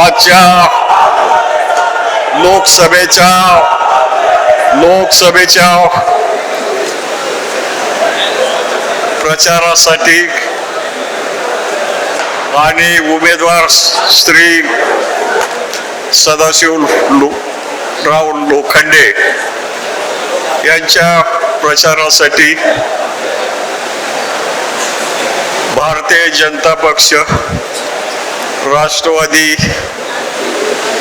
आजच्या लोकसभेच्या लोकसभेच्या प्रचारासाठी आणि उमेदवार श्री सदाशिव लो राव लोखंडे यांच्या प्रचारासाठी भारतीय जनता पक्ष राष्ट्रवादी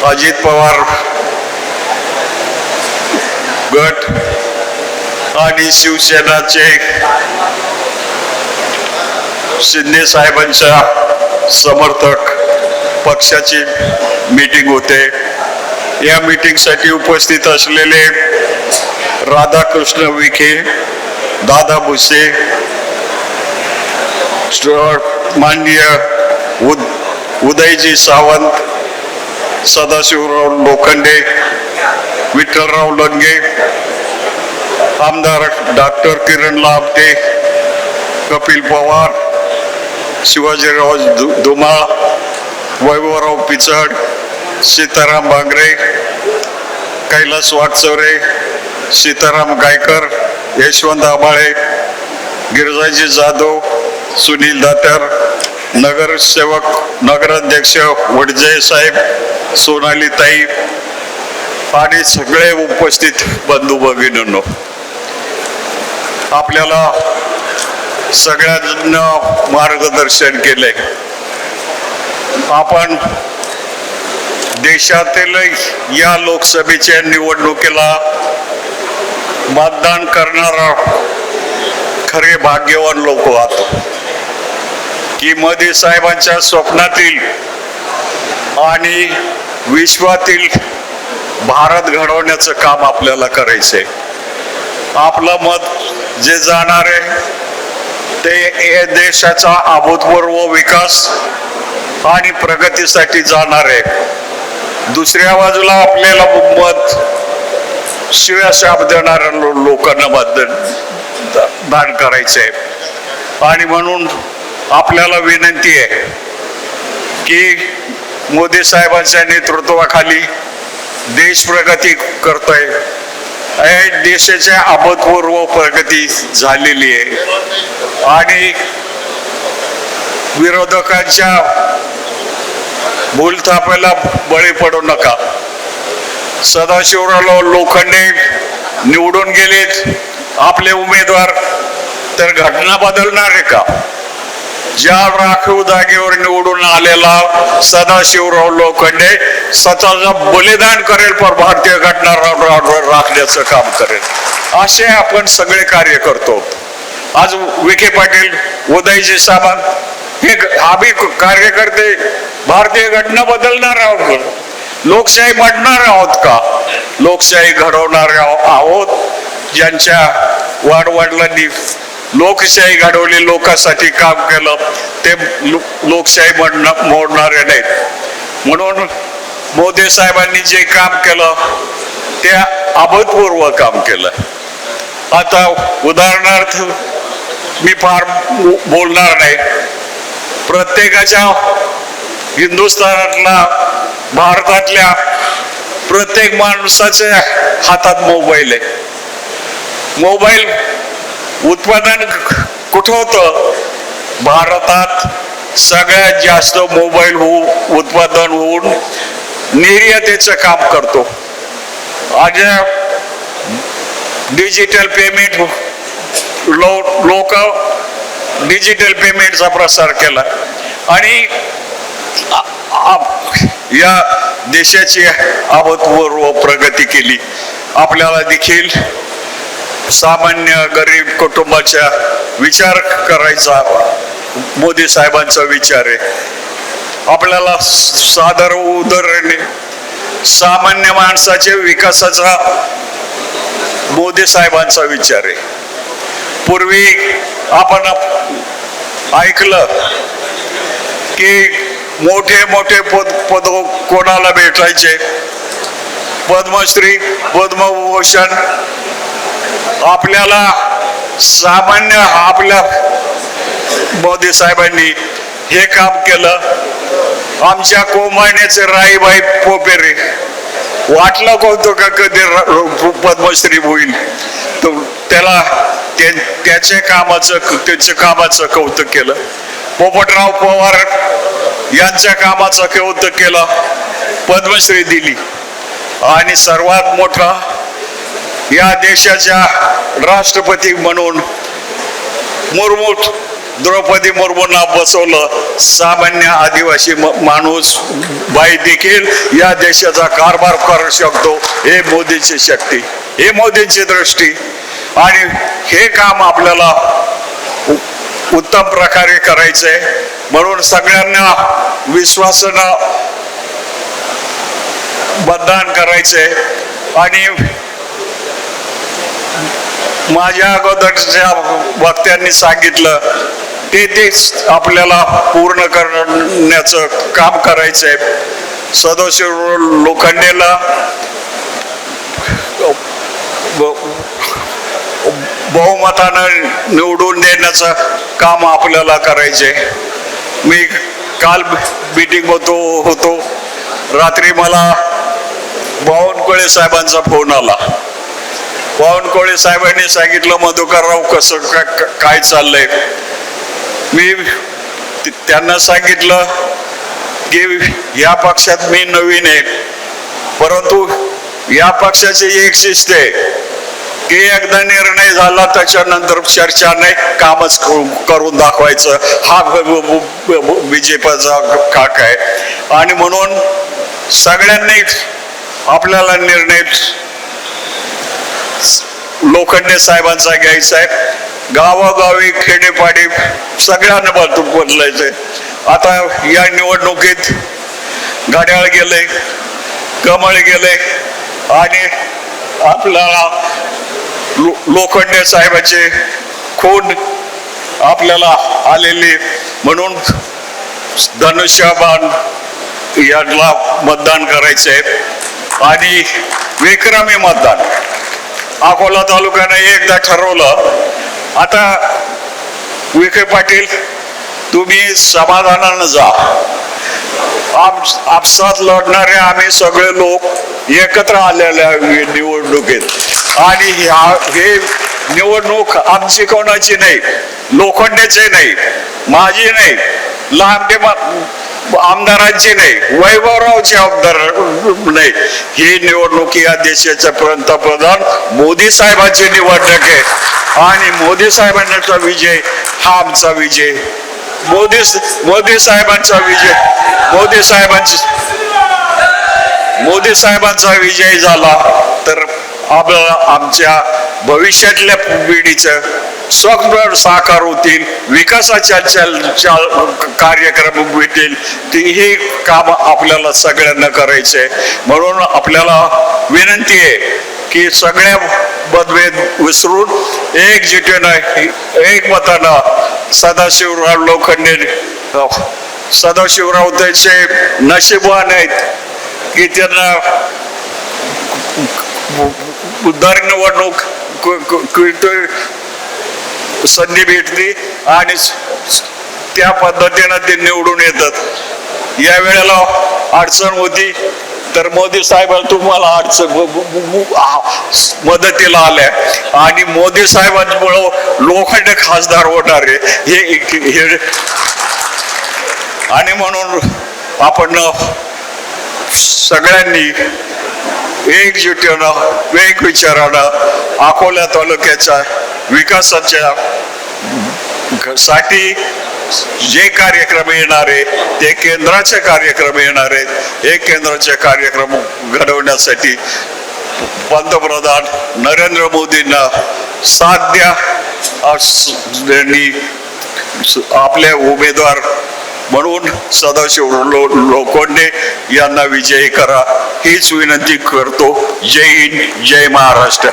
अजित पवार गट आणि शिवसेनाचे शिंदे साहेबांच्या समर्थक पक्षाची मीटिंग होते. या मीटिंगसाठी उपस्थित असलेले राधाकृष्ण विखे दादा भुसे माननीय उद उदयजी सावंत सदाशिवराव लोखंडे विठ्ठलराव लंगे आमदार डॉक्टर किरण लाभते कपिल पवार शिवाजीराव धु- धुमाळ वैभवराव पिचड सीताराम बांगरे कैलास वाटचौरे सीताराम गायकर यशवंत आबाळे गिरजाजी जाधव सुनील दातर नगरसेवक नगराध्यक्ष वडजे साहेब सोनाली ताई आणि सगळे उपस्थित बंधू भगिनींनो आपल्याला सगळ्यांना मार्गदर्शन केले आपण देशातील या लोकसभेच्या निवडणुकीला मतदान करणारा खरे भाग्यवान लोक आहात. की मदी साहेबांच्या स्वप्नातील आणि विश्वातील भारत घडवण्याचं काम आपल्याला करायचंय. आपलं मत जे जाणार आहे ते देशाचा अभूतपूर्व विकास आणि प्रगतीसाठी जाणार आहे. दुसऱ्या बाजूला आपल्याला मत शिव्या शाप देणाऱ्या लो- लोकांना मतदान दान आहे आणि म्हणून आपल्याला विनंती आहे की मोदी साहेबांच्या नेतृत्वाखाली देश प्रगती करतोय. देशाच्या अभूतपूर्व प्रगती झालेली आहे. आणि विरोधकांच्या भूलथापाला बळी पडू नका. सदाशिवराव लोखंडे निवडून गेलेत. आपले उमेदवार तर घटना बदलणार आहे का? ज्या राखीव जागेवर निवडून आलेला सदाशिवराव लोखंडे स्वतःचं बलिदान करेल पर भारतीय घटना राखण्याचं काम करेल. असे आपण सगळे कार्य करतो. आज विखे पाटील उदयजी सावंत हे आम्ही कार्यकर्ते भारतीय घटना बदलणार आहोत लोकशाही म्हणणार आहोत का? लोकशाही घडवणार आहोत. ज्यांच्या वाडवडिलांनी लोकशाही घडवली लोकांसाठी काम केलं ते लो- लोकशाही म्हणणं मोडणारे नाहीत. म्हणून मोदी साहेबांनी जे काम केलं ते अभूतपूर्व काम केलं. आता उदाहरणार्थ मी फार बो- बोलणार नाही. प्रत्येकाच्या हिंदुस्थानातला भारतातल्या प्रत्येक माणसाच्या हातात मोबाईल आहे. मोबाईल उत्पादन कुठं होतं? भारतात सगळ्यात जास्त मोबाईल हो उत्पादन होऊन निर्यातीचं काम करतो. आज डिजिटल पेमेंट हो, लो लोक डिजिटल पेमेंटचा प्रसार केला. आणि या देशाची अभूतपूर्व प्रगती केली. आपल्याला देखील सामान्य गरीब कुटुंबाच्या विचार करायचा मोदी साहेबांचा विचार आहे. आपल्याला सादर उदाहरणे सामान्य माणसाच्या विकासाचा मोदी साहेबांचा विचार आहे. पूर्वी आपण ऐकलं की मोठे मोठे पद पद कोणाला भेटायचे? पद्मश्री पद्मभूषण आपल्याला सामान्य आपल्या मोदी साहेबांनी हे काम केलं. आमच्या कोमाण्याचे राईबाई पोपेरे वाटलं कोणतो का कधी र- पद्मश्री होईल? तो त्याला ते- त्याच्या कामाचं त्याच्या कामाचं कौतुक केलं. पोपटराव पवार यांच्या कामाचं कौतुक केलं. पद्मश्री दिली. आणि सर्वात मोठा या देशाच्या राष्ट्रपती म्हणून मुर्मू द्रौपदी मुर्मूंना बसवलं. सामान्य आदिवासी म- माणूस बाई देखील या देशाचा कारभार करू शकतो. हे मोदीची शक्ती हे मोदींची दृष्टी. आणि हे काम आपल्याला उत्तम प्रकारे करायचंय. म्हणून सगळ्यांना विश्वासानं मतदान करायचंय. आणि माझ्या अगोदरच्या वक्त्यांनी सांगितलं ते तेच आपल्याला पूर्ण करण्याचं काम करायचं आहे सदाशिव लोखंडेला ब- बहुमतानं निवडून देण्याचं काम आपल्याला करायचे मी काल मीटिंग होतो होतो. रात्री मला बावनकुळे साहेबांचा फोन आला. बावनकुळे साहेबांनी सांगितलं मधुकरराव कसं का- काय चाललंय? मी त्यांना सांगितलं की या पक्षात मी नवीन आहे. परंतु या पक्षाची एक शिस्त आहे की एकदा निर्णय झाला त्याच्यानंतर चर्चा नाही कामच करून दाखवायचं. हा बीजेपीचा काक आहे. आणि म्हणून सगळ्यांनी आपल्याला निर्णय लोखंडे साहेबांचा घ्यायचा आहे. गावागावी खेडेपाडी सगळ्यांना वाहतूक बदलायचंय आता या निवडणुकीत घड्याळ गेले कमळ गेले आणि आपल्याला लो- लोखंडे साहेबाचे खून आपल्याला आलेले म्हणून धनुष्यबाण याला मतदान करायचंय. आणि विक्रमी मतदान. अकोला तालुक्यानं एकदा ठरवलं. आता विखे पाटील तुम्ही समाधानानं जा. आप आपसात लढणारे आम्ही सगळे लोक एकत्र आलेले निवडणुकीत. आणि ह्या हे निवडणूक आमची कोणाची नाही लोखंडेची नाही माझी नाही लांबे आमदारांची नाही वैभवरावची आमदार नाही. ही निवडणूक या देशाचे पंतप्रधान मोदी साहेबांची निवडणूक आहे. आणि मोदी साहेबांचा विजय हा आमचा विजय. मोदी मोदी साहेबांचा विजय मोदी साहेबांची मोदी साहेबांचा विजय झाला तर आपल्याला आमच्या भविष्यातल्या पिढीचं स्वप्न साकार होतील विकासाच्या चल चाल- कार्यक्रम भेटेल ते काम आपल्याला सगळ्यांना करायचंय म्हणून आपल्याला विनंती आहे की सगळ्या मतभेद विसरून एकजुटीनं एक मतानं सदाशिवराव लोखंडे सदाशिवराव त्याचे नशीबवान आहेत की त्यांना दर निवडणूक संधी भेटली आणि त्या पद्धतीनं ते निवडून येतात. या वेळेला अडचण होती तर मोदी साहेब तुम्हाला अडचण मदतीला आल्या. आणि मोदी साहेबांमुळं लोखंड खासदार होणार आहे. हे हे आणि म्हणून आपण सगळ्यांनी एकजुटीनं वेग विचारानं अकोला तालुक्याच्या विकासाच्या साठी जे कार्यक्रम येणार आहे ते केंद्राचे कार्यक्रम येणार आहेत हे केंद्राचे कार्यक्रम घडवण्यासाठी पंतप्रधान नरेंद्र मोदींना साथ द्या. आपले उमेदवार म्हणून सदाशिव लो लोखंडे यांना विजयी करा. हीच विनंती करतो. जय हिंद जय महाराष्ट्र.